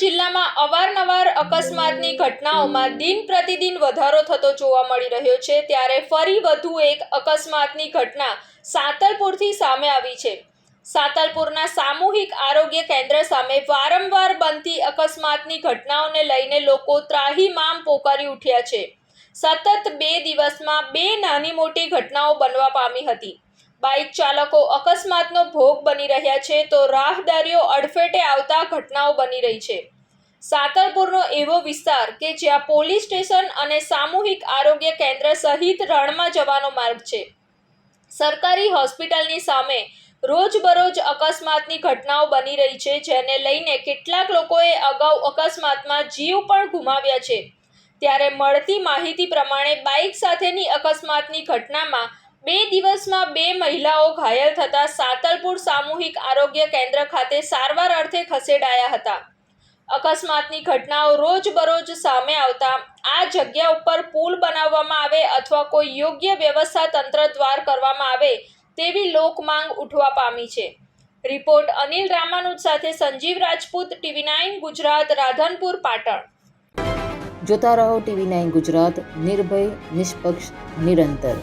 જિલ્લામાં અવારનવાર અકસ્માતની ઘટનાઓમાં દિન પ્રતિદિન વધારો થતો જોવા મળી રહ્યો છે, ત્યારે ફરી વધુ એક અકસ્માતની ઘટના સાતલપુરથી સામે આવી છે. સાતલપુરના સામૂહિક આરોગ્ય કેન્દ્ર સામે વારંવાર બનતી અકસ્માતની ઘટનાઓને લઈને લોકો ત્રાહીમામ પોકારી ઉઠ્યા છે. સતત બે દિવસમાં બે નાની મોટી ઘટનાઓ બનવા પામી હતી. બાઇક ચાલકો અકસ્માતનો ભોગ બની રહ્યા છે તો રાહદારીઓ અડફેટે આવતા ઘટનાઓ બની રહી છે. સાતલપુરનો એવો વિસ્તાર કે જ્યાં પોલીસ સ્ટેશન અને સામૂહિક આરોગ્ય કેન્દ્ર સહિત રણમાં જવાનો માર્ગ છે. સરકારી હોસ્પિટલની સામે રોજબરોજ અકસ્માતની ઘટનાઓ બની રહી છે, જેને લઈને કેટલાક લોકોએ અગાઉ અકસ્માતમાં જીવ પણ ગુમાવ્યા છે. ત્યારે મળતી માહિતી પ્રમાણે બાઇક સાથેની અકસ્માતની ઘટનામાં બે દિવસમાં બે મહિલાઓ ઘાયલ થતા સાતલપુર સામૂહિક આરોગ્ય કેન્દ્ર ખાતે સારવાર અર્થે ખસેડાયા હતા. અકસ્માતની ઘટનાઓ રોજબરોજ સામે આવતા આ જગ્યા ઉપર પુલ બનાવવામાં આવે અથવા કોઈ યોગ્ય વ્યવસ્થા તંત્ર દ્વાર કરવામાં આવે તેવી લોકમાંગ ઉઠવા પામી છે. રિપોર્ટ અનિલ રામાનુજ સાથે સંજીવ રાજપૂત, ટીવી નાઇન ગુજરાત, રાધનપુર, પાટણ. જોતા રહો ટીવી નાઇન ગુજરાત, નિર્ભય, નિષ્પક્ષ, નિરંતર.